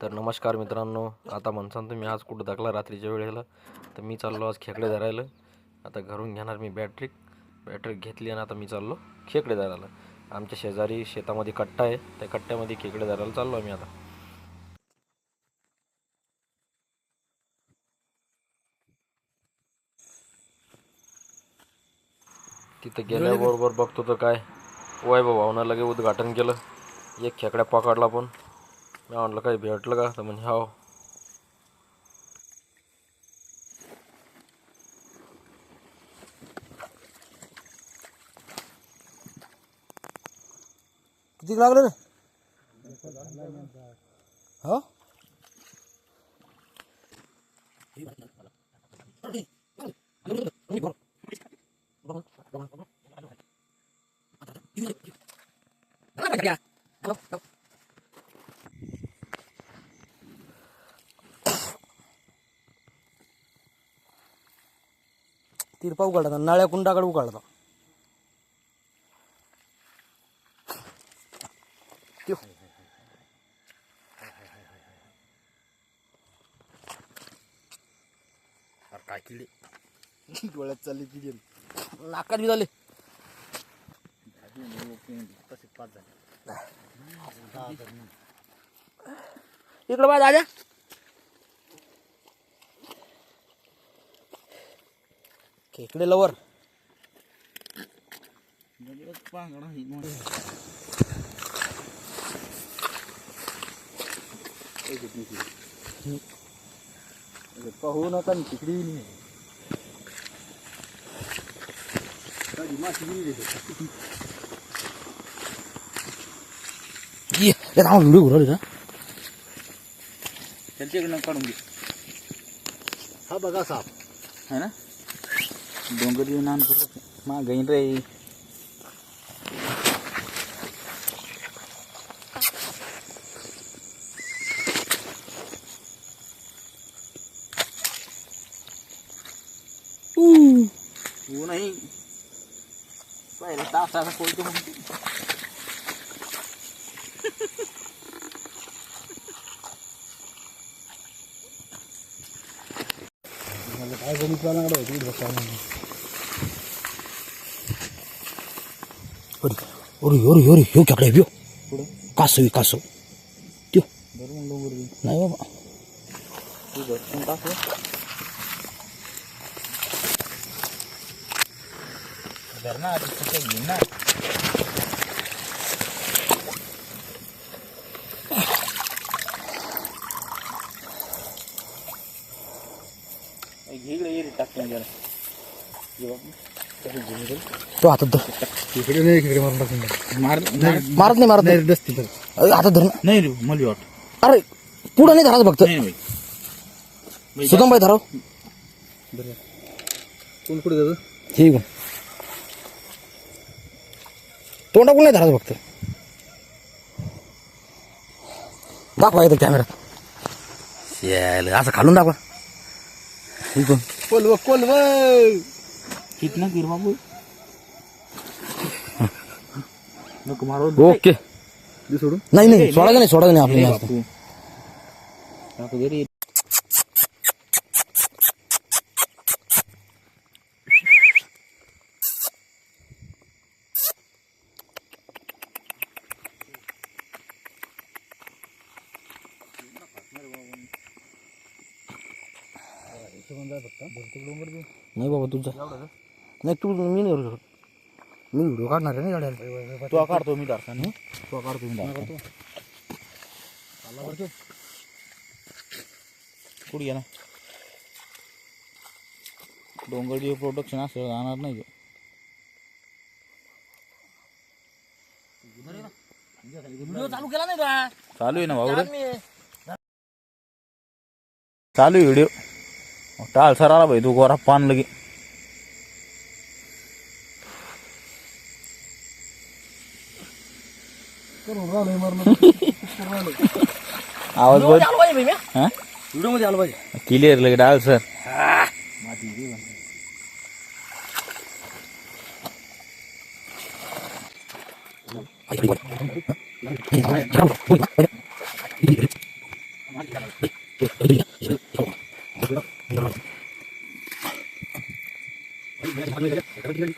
तर नमस्कार मित्रांनो आता म्हणसान तुम्ही आज कुठं दाखला रात्रीच्या वेळेला. तर मी चाललो आज खेकडे धरायला. आता घरून घेणार मी बॅटरी बॅटरी घेतली आणि आता मी चाललो खेकडे धरायला. आमच्या शेजारी शेतामध्ये कट्टा आहे. त्या कट्ट्यामध्ये खेकडे धरायला चाललो आम्ही आता. तिथं गेल्याबरोबर बघतो तर काय. वैभव भावना लगे उद्घाटन केलं. एक खेकड्या पकडला पण. मी म्हटलं काही भेटलं का तर म्हणजे हो किती लागलं रे? हो? तिरपा उघडता नळ्या कुंडाकडे उघडता काय किडे डोळ्यात चालली किती नाकात बी झाले इकडं बा दादा खेकडे लवर पाहू नका तिकडी व्हिडिओ घुरवली का? त्यांच्याकडनं काढून घे. हा बघा साप. है ना? डोंगर येऊन आणतो मा गईन रे तू नाही पहिला तासाचा कोलतो म्हणतो काय बघितलं ना होती ओरी ओरी ओरी ह्यो खेकडे ह्यो पुढं कासवी कासव त्यो बरं मग डोंगर दे नाही बाबा तू भरपूर टाकलं धर ना आधी तिथे घेईन ना घे ये टाकतो जरा ये बाबा. कसं घेऊन गेलं? तो हातात धर इकडे नाही इकडे मारून टाकून मार मारत नाही मारत नाही दसती तर अरे, हातात धर ना नाही रे मला वाट अरे पुढं नाही फक्त नाही बाई सुगम धराव कोण कुठे जातं हे घेऊन तोंडाकडून नाही धराच फक्त दाखवा येतं कॅमेरा असं खालून दाखवा इकडून कोलव कोलव. कितना गिर बाबू नको मारो ओके. दे सोडून. नाही नाही सोडायचं नाही सोडायचं नाही आपल्याला नाही बाबा तुझा नाही तू मी नाही करू शकत. मी व्हिडिओ काढणार आहे ना गाड्याला. तो काढतो मी दाखवतो तो काढतो मी दाखवतो कुठे गेला? डोंगरजी प्रोडक्शन असं जाणार नाही तो. चालू केला नाही चालू आहे ना भाऊ चालू आहे व्हिडिओ. टाळ सर आला भाई तू गोरा पान लगे. आवाज हा? व्हिडिओमध्ये आलो पाहिजे. क्लिअर लगे डाळ lagi.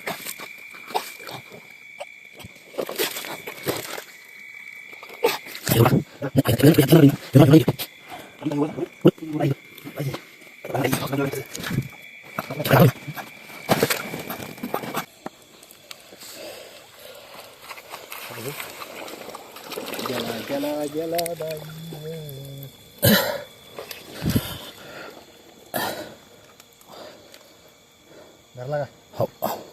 Jala jala jala bayi. Garlaga. Oh, oh.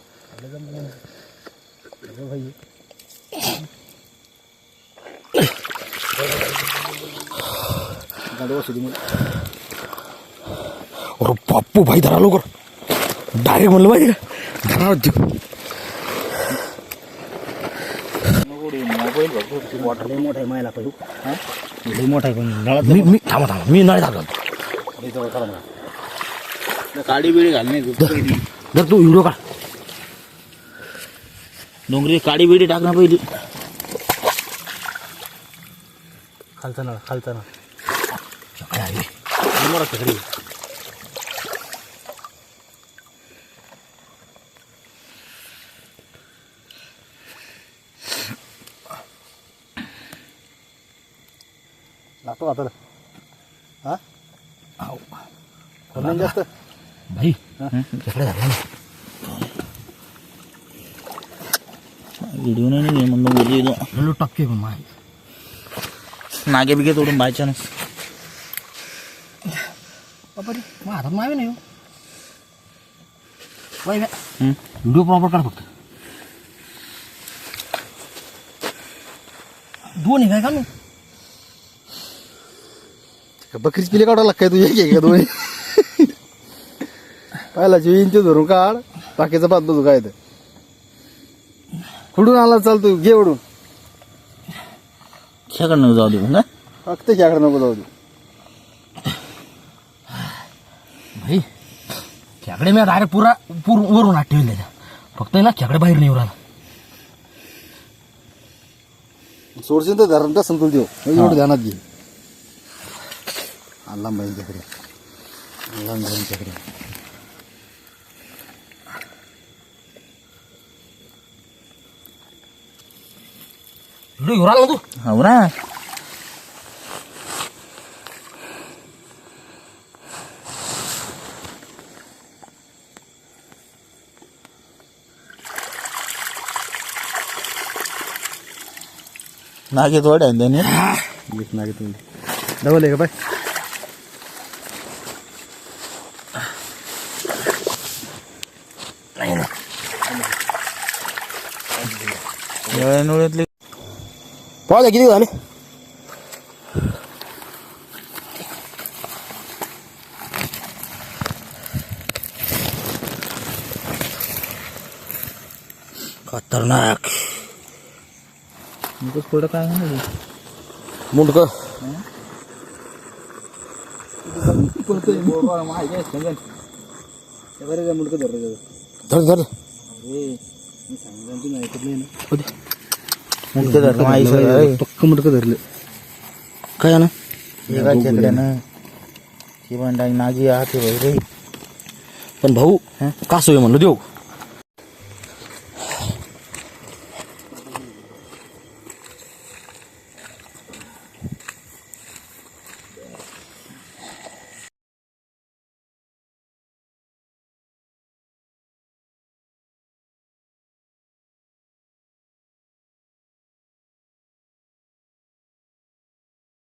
अरे बाप्पू भाई धरा लवकर डायरेक्ट म्हणलं माहिती का धरा देऊ मोठा आहे मायला पाहिजे मोठा आहे पण नळात मी मी थांबा थांबा मी करा मला काडी बिडी घालणे जर तू व्हिडिओ काढ डोंगरी काडी बिडी टाकणं पहिली. खालचा नळ खालचा नळ. लागतो हाताला हा? जास्त. भाई खेकडे धरला व्हिडिओ नाही नाही म्हणलं बोलली ललो टक्के पण माय नागे बिगे तोडून बाय चान्स बापा रे मग हातात मावे नाही व्हिडिओ प्रॉपर काढ फक्त दोन आहे काय का बकरीच पिले काढावं लागतं तू एक एक का दोन पाहिला जीव ते धरून काढ बाकीचा पाच बजू काय तर कुठून आला चालतो घे ओढून खेकडनं जाऊ दे ना फक्त खेकडा नको जाऊ दे भाई खेकडे मी डायरेक्ट पुरा पूर वरून आत ठेवले फक्त ना खेकडे बाहेर नाही उराला सोडशील तर धरण का संतुल देऊ. एवढं ध्यानात घे. आला बाई खेकडे आला बाई खेकडे घेऊन आला ना तू हो ना नागे थोडे आहे त्याने एक नागे तुम्ही डबल आहे का बाय नळ्यानुळ्यातले पाहू द्या किती झाले खतरनाक थोडं काय मुंडक. मुलगा धरलं धर धर. तुम्ही ऐकत नाही ना मुलगे धरलं सगळं. पक्क मुलगा धरलं. काय ना एका खेकड्यानं ही भांडाई नागी आहात रे. पण भाऊ आहे म्हणलं देऊ?